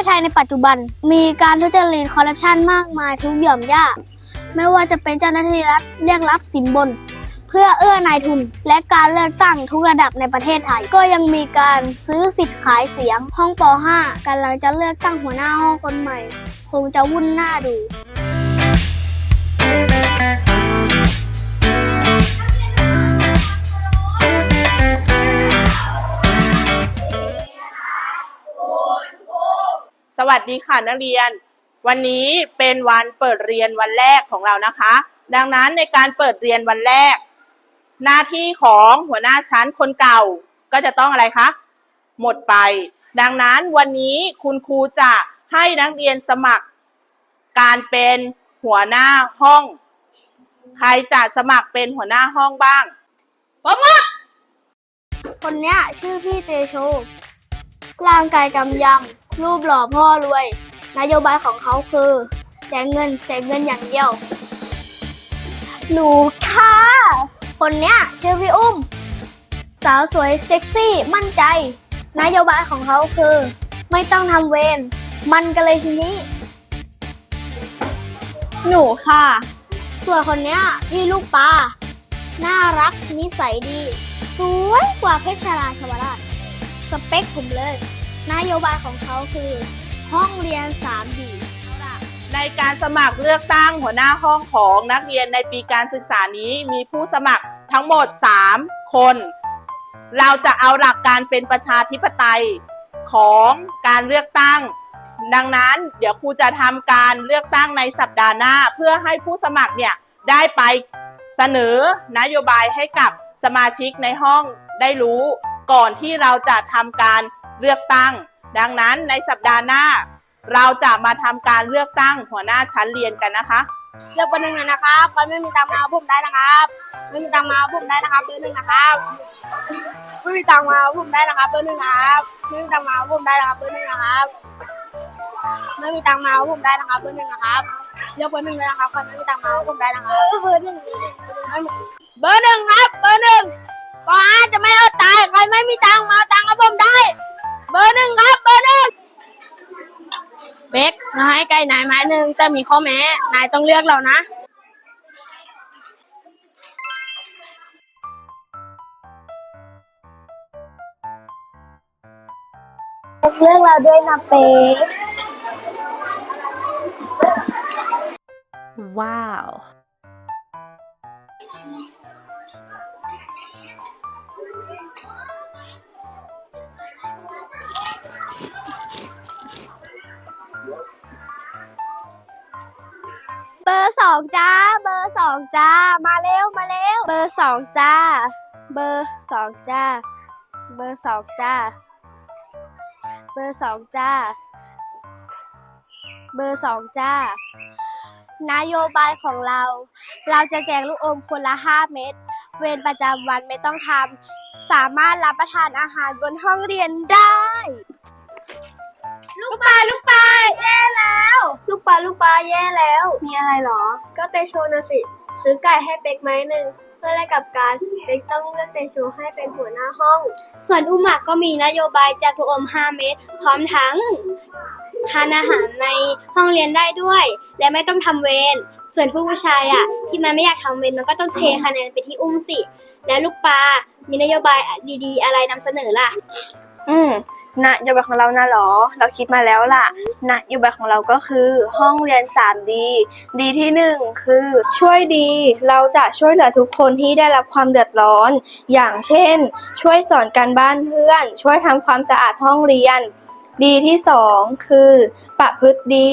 ศไทยในปัจจุบัน มีการทุจริตคอร์รัปชันมากมายทุกหย่อมย่าไม่ว่าจะเป็นเจ้าหน้าที่รัฐเรียกรับสินบน เพื่อเอื้อนายทุน และการเลือกตั้งทุกระดับในประเทศไทย ก็ยังมีการซื้อสิทธิ์ขายเสียงห้องป .5 กำลังจะเลือกตั้งหัวหน้าห้องคนใหม่ คงจะวุ่นหน้าดู วัสดีค่ะนักเรียน วันนี้เป็นวันเปิดเรียนวันแรกของเรานะคะ ดังนั้นในการเปิดเรียนวันแรก หน้าที่ของหัวหน้าชั้นคนเก่าก็จะต้องอะไรคะหมดไป ดังนั้นวันนี้คุณครูจะให้นักเรียนสมัคร การเป็นหัวหน้าห้อง ใครจะสมัครเป็นหัวหน้าห้องบ้างผมว่าคนเนี้ยชื่อพี่เตโชร่างกายกำยำ รูปหล่อพ่อรวย นโยบายของเขาคือแจกเงินแจกเงินอย่างเดียว หนูค่ะ คนเนี้ยชื่อพี่อุ้ม สาวสวยเซ็กซี่มั่นใจ นโยบายของเขาคือ ไม่ต้องทำเวรมันกันเลยทีนี้ หนูค่ะ ส่วนคนเนี้ยพี่ลูกปลาน่ารักนิสัยดี สวยกว่าเพชรชราชวราชสเปคผมเลย นโยบายของเขาคือห้องเรียน 3D ในการสมัครเลือกตั้งหัวหน้าห้องของนักเรียนในปีการศึกษานี้มีผู้สมัครทั้งหมด 3 คน เราจะเอาหลักการเป็นประชาธิปไตยของการเลือกตั้ง ดังนั้นเดี๋ยวครูจะทำการเลือกตั้งในสัปดาห์หน้า เพื่อให้ผู้สมัครเนี่ยได้ไปเสนอนโยบายให้กับสมาชิกในห้องได้รู้ ก่อนที่เราจะทำการ เลือกตั้ง ดังนั้นในสัปดาห์หน้า เราจะมาทำการเลือกตั้งหัวหน้าชั้นเรียนกันนะคะ เลือกเบอร์หนึ่งหน่อยนะครับใครไม่มีตังค์มาเอาผมได้นะครับ ไม่มีตังค์มาเอาผมได้นะครับเบอร์หนึ่งนะครับไม่มีตังค์มาเอาผมได้นะครับเบอร์หนึ่งนะครับไม่มีตังค์มาเอาผมได้นะครับเบอร์หนึ่งนะครับไม่มีตังค์มาเอาผมได้นะครับเบอร์หนึ่งนะครับเลือกเบอร์หนึ่งเลยนะครับใครไม่มีตังค์มาเอาผมได้นะครับเบอร์หนึ่งเบอร์หนึ่งครับเบอร์หนึ่งก็อาจจะไม่เอาตายใครไม่มีตังค์มาตังค์กับผมได้ บอร์หนึ่งครับ เบอร์หนึ่งเบคเราให้ไก่นายไม้หนึ่งแต่มีข้อแม้ นายต้องเลือกเรานะเลือกเราด้วยนะเป๊ก Wow. เบ อร์สองจ้า เบอร์สองจ้า มาเร็วมาเร็ว เบอร์สองจ้า เบอร์สองจ้า เบอร์สองจ้า เบอร์สองจ้า เบอร์สองจ้า นโยบายของเรา เราจะแจกลูกอมคนละ 5 เม็ด เวรประจำวันไม่ต้องทำ สามารถรับประทานอาหารบนห้องเรียนได้ ลูกปลาลูก ลูกปลาแย่แล้ว มีอะไรหรอ ก็เตโชนะสิ ซื้อไก่ให้เป็กไม้หนึ่งเพื่อแลกกับการเป็กต้องเลือกเตโชให้เป็นหัวหน้าห้อง ส่วนอุมะก็มีนโยบายแจกลูกอม 5 เม็ดพร้อมทั้งทานอาหารในห้องเรียนได้ด้วย และไม่ต้องทำเวรส่วนผู้ผู้ชายอะ ที่มันไม่อยากทำเวรมันก็ต้องเทคะแนนไปที่อุ้มสิ แล้วลูกปลามีนโยบายดีๆ อะไรนำเสนอล่ะ อืม นโยบายของเรานะหรอ เราคิดมาแล้วล่ะนโยบายของเราก็คือห้องเรียน 3D ดีที่หนึ่งคือช่วยดี เราจะช่วยเหลือทุกคนที่ได้รับความเดือดร้อน อย่างเช่น ช่วยสอนการบ้านเพื่อน ช่วยทำความสะอาดห้องเรียน ดีที่สองคือประพฤติดี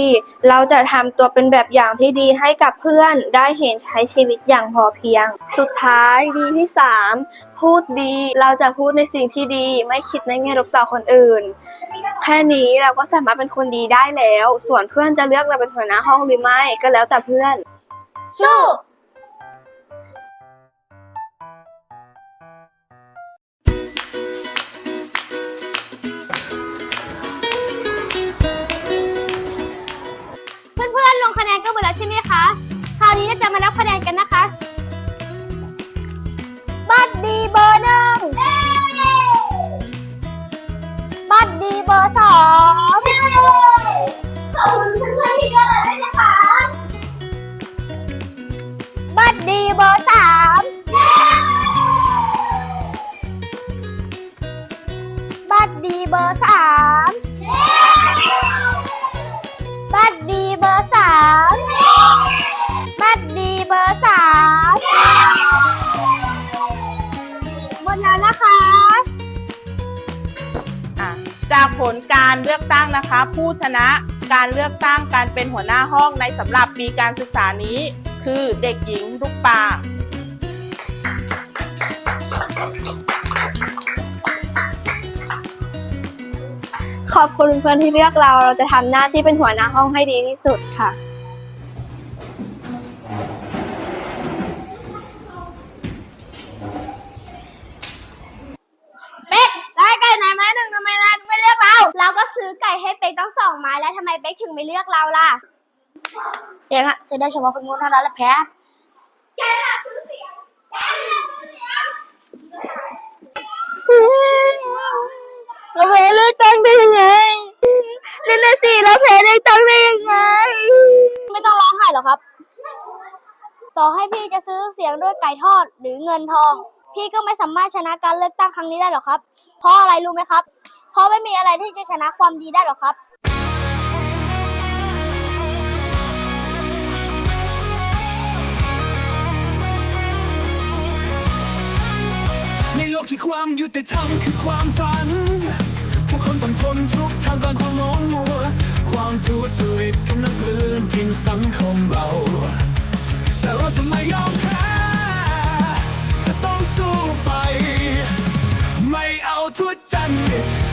เราจะทำตัวเป็นแบบอย่างที่ดีให้กับเพื่อนได้เห็นใช้ชีวิตอย่างพอเพียง สุดท้ายดีที่สามพูดดี เราจะพูดในสิ่งที่ดีไม่คิดในแง่ลบต่อคนอื่น แค่นี้เราก็สามารถเป็นคนดีได้แล้ว ส่วนเพื่อนจะเลือกเราเป็นหัวหน้าห้องหรือไม่ก็แล้วแต่เพื่อนสู้ มานับคะแนนกันนะคะ บัตรดีเบอร์หนึ่งบัตรดีเบอร์สองขอบคุณเพื่อนๆที่ได้ การเลือกตั้งนะคะ ผู้ชนะการเลือกตั้งการเป็นหัวหน้าห้องในสำหรับปีการศึกษานี้ คือเด็กหญิงลูกปางขอบคุณเพื่อนที่เลือกเรา เราจะทำหน้าที่เป็นหัวหน้าห้องให้ดีที่สุดค่ะ องสองไม้แล้วทำไมเป๊กถึงไม่เลือกเราล่ะ เสียงอะเสียงได้เฉพาะคนโง่เท่านั้นแหละแพ้แกล่ะซื้อเสียงแกล่ะซื้อเสียงเราแพ้เลือกตั้งได้ยังไงนั่นน่ะสิเราแพ้เลือกตั้งได้ยังไง ไม่ต้องร้องไห้หรอกครับ ต่อให้พี่จะซื้อเสียงด้วยไก่ทอดหรือเงินทอง พี่ก็ไม่สามารถชนะการเลือกตั้งครั้งนี้ได้หรอกครับ เพราะอะไรรู้ไหมครับ เพราะไม่มีอะไรที่จะชนะความดีได้หรอกครับ คือความยุติธรรมคือความฝันทุกคนต้องทนทุกข์ทางการความงงมัว ความทุจริตกำลังกลืนกินสังคมเราแต่เราจะไม่ยอมแพ้จะต้องสู้ไป ไม่เอาทุจริต